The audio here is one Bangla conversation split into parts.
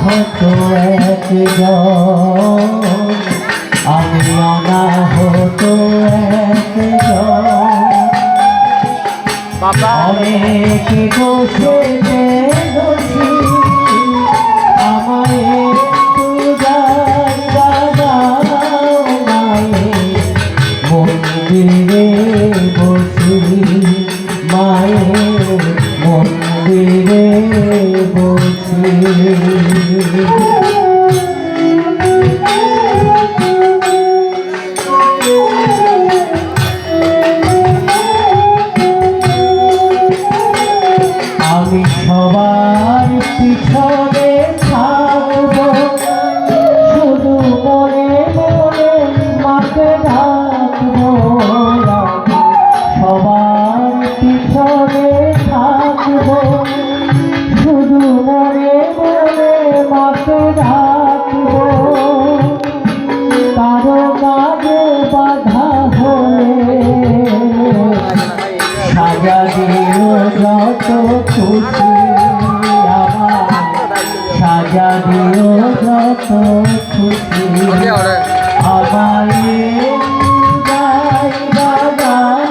অনাহত একজন। আমি অনাহত একজন অনেক বসে মন্দিরে বসি মায়ের মন্দিরে কাজে বাধা হলে। সাজা দিও যত খুশি আমার। সাজা দিও যত খুশি আমায় গাইবা গাও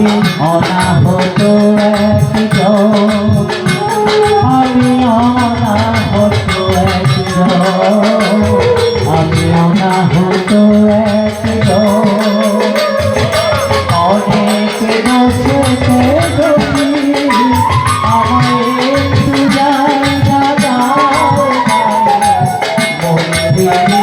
আমি অনাহত একজন। আমি অনাহত একজন। আমি অনাহত একজন। অনেক বসেতে আমায় একটু জায়গা দাও মন্দিরে